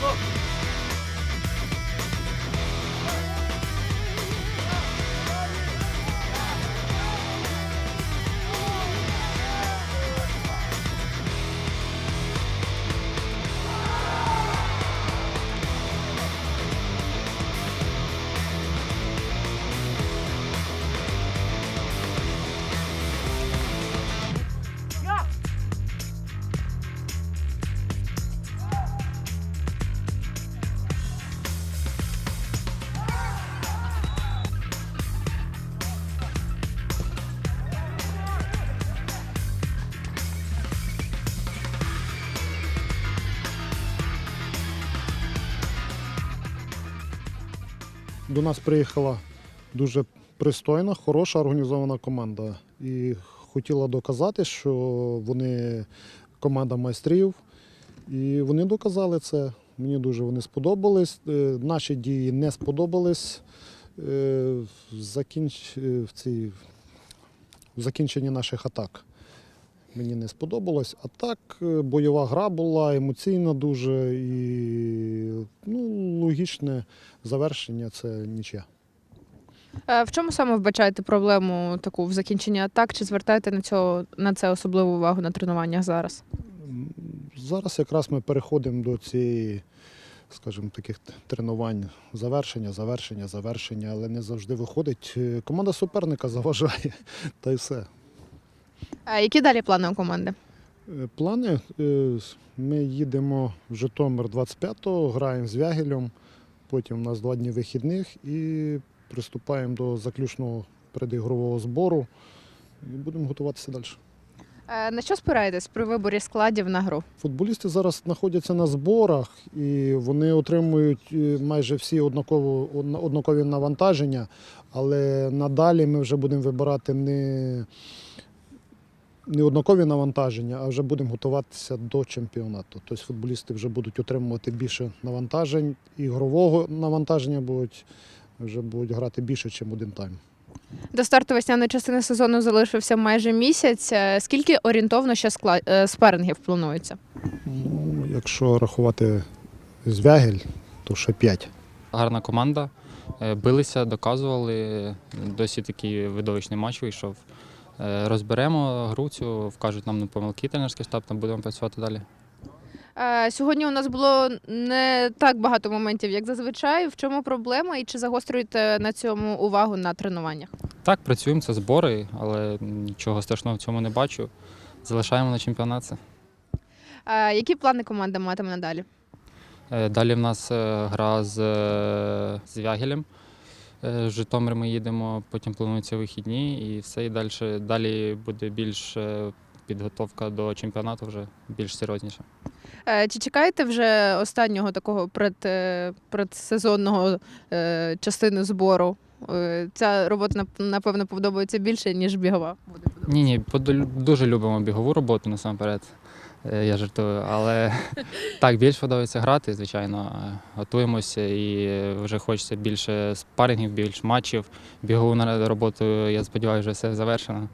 走 до нас приїхала дуже пристойна, хороша організована команда. І хотіла доказати, що вони команда майстрів. І вони доказали це. Мені дуже вони сподобались. Е, Наші дії не сподобались. Е, е, в закінченні наших атак. Мені не сподобалось. А так, е, бойова гра була, емоційна дуже і ну, логічне завершення це нічия. Е, В чому саме вбачаєте проблему таку в закінченні атак? Чи звертаєте на цього на це особливу увагу на тренуваннях зараз? Зараз якраз ми переходимо до цієї, скажімо, таких тренувань завершення, завершення, завершення, але не завжди виходить. Е, Команда суперника заважає, та й все. Е, Які далі плани у команди? Е, Плани. е, Ми їдемо в Житомир 25-го, граємо з Вягелем, потім у нас два дні вихідних і приступаємо до заключного предігрового збору і будемо готуватися далі. Е, На що спираєтесь при виборі складів на гру? Футболісти зараз знаходяться на зборах і вони отримують майже всі однаково, однакові навантаження, але надалі ми вже будемо вибирати не, не однакові навантаження, а вже будемо готуватися до чемпіонату. Тобто футболісти вже будуть отримувати більше навантажень, ігрового навантаження будуть, вже будуть грати більше, ніж один тайм. До старту весняної частини сезону залишився майже місяць. Е, Скільки орієнтовно ще скла... е, спарингів планується? Ну, якщо рахувати звягель, то ще 5. Гарна команда. Е, Билися, доказували. Досі такий видовищний матч вийшов. Е, Розберемо гру цю, вкажуть нам на помилки тренерський штаб, там будемо працювати далі. Е, Сьогодні у нас було не так багато моментів, як зазвичай. В чому проблема і чи загострюєте на цьому увагу на тренуваннях? Так, працюємо, це збори, але нічого страшного в цьому не бачу. Залишаємо на чемпіонат. Е, Які плани команда матиме надалі? Далі в нас гра з, з Вягелем. Е, Житомир ми їдемо, потім плануються вихідні і все. І далі, далі буде більш е, підготовка до чемпіонату вже більш серйозніше. Чи чекаєте вже останнього такого пред, е, предсезонного частини збору? Ця робота напевно подобається більше, ніж бігова. Ні, ні, подолю- дуже любимо бігову роботу насамперед. Е, Я жартую, але так, більш подобається грати, звичайно. Е, Готуємося і вже хочеться більше спарингів, більше матчів. Бігу на- роботу, я сподіваюся, вже все завершено.